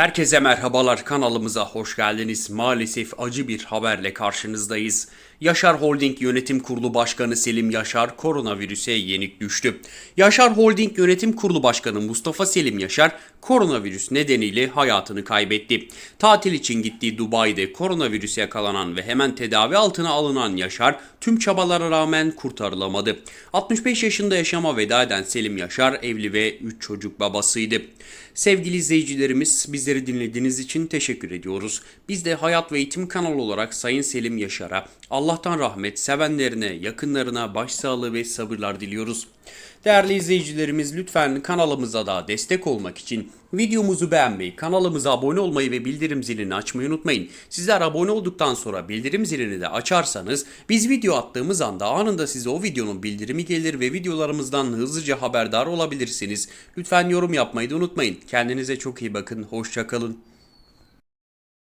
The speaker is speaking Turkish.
Herkese merhabalar kanalımıza hoş geldiniz. Maalesef acı bir haberle karşınızdayız. Yaşar Holding Yönetim Kurulu Başkanı Selim Yaşar koronavirüse yenik düştü. Yaşar Holding Yönetim Kurulu Başkanı Mustafa Selim Yaşar koronavirüs nedeniyle hayatını kaybetti. Tatil için gittiği Dubai'de koronavirüse yakalanan ve hemen tedavi altına alınan Yaşar tüm çabalara rağmen kurtarılamadı. 65 yaşında yaşama veda eden Selim Yaşar evli ve 3 çocuk babasıydı. Sevgili izleyicilerimiz bizleri dinlediğiniz için teşekkür ediyoruz. Biz de Hayat ve Eğitim kanalı olarak Sayın Selim Yaşar'a Allah'tan rahmet, sevenlerine, yakınlarına başsağlığı ve sabırlar diliyoruz. Değerli izleyicilerimiz lütfen kanalımıza da destek olmak için videomuzu beğenmeyi, kanalımıza abone olmayı ve bildirim zilini açmayı unutmayın. Sizler abone olduktan sonra bildirim zilini de açarsanız biz video attığımız anda anında size o videonun bildirimi gelir ve videolarımızdan hızlıca haberdar olabilirsiniz. Lütfen yorum yapmayı da unutmayın. Kendinize çok iyi bakın. Hoşçakalın.